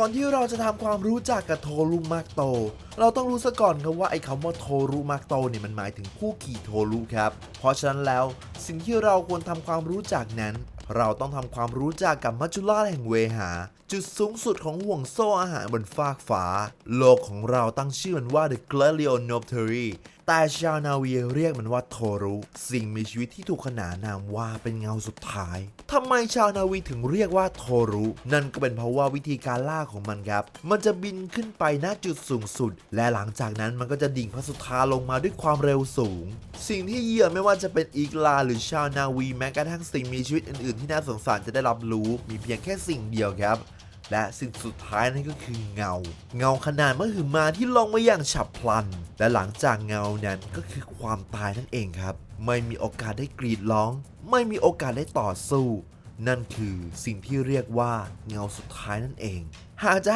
ก่อนที่เราจะทำความรู้จักกับโทรุมากโต เราต้องรู้ซะก่อนครับว่าไอ้คำว่าโทรุมากโตเนี่ยมันหมายถึงผู้ขี่โทรุครับ เพราะฉะนั้นแล้วสิ่งที่เราควรทำความรู้จักนั้น เราต้องทำความรู้จักกับมัจจุราชแห่งเวหา จุดสูงสุดของห่วงโซ่อาหารบนฟากฟ้า โลกของเราตั้งชื่อมันว่า The g l a d i o n o p t e r y แต่ชาวนาวีเรียกมันว่าโทรุ สิ่งมีชีวิตที่ถูกขนานนามว่าเป็นเงาสุดท้ายทำไมชาวนาวีถึงเรียกว่าโทรุ นั่นก็เป็นเพราะว่าวิธีการล่าของมันครับ มันจะบินขึ้นไปณจุดสูงสุด และหลังจากนั้นมันก็จะดิ่งพระสุธาลงมาด้วยความเร็วสูง สิ่งที่เหยื่อไม่ว่าจะเป็นอีกลาหรือชาวนาวีแม้กระทั่งสิ่งมีชีวิตอื่นๆ ที่น่าสงสารจะได้รับรู้ มีเพียงแค่สิ่งเดียวครับ และสิ่งสุดท้ายนั่นก็คือเงา เงาขนาดมหึมาที่ลงมาอย่างฉับพลัน และหลังจากเงานั้นก็คือความตายนั่นเองครับ ไม่มีโอกาสได้กรีดร้อง ไม่มีโอกาสได้ต่อสู้ นั่นคือสิ่งที่เรียกว่าเงาสุดท้ายนั่นเอง หากจะ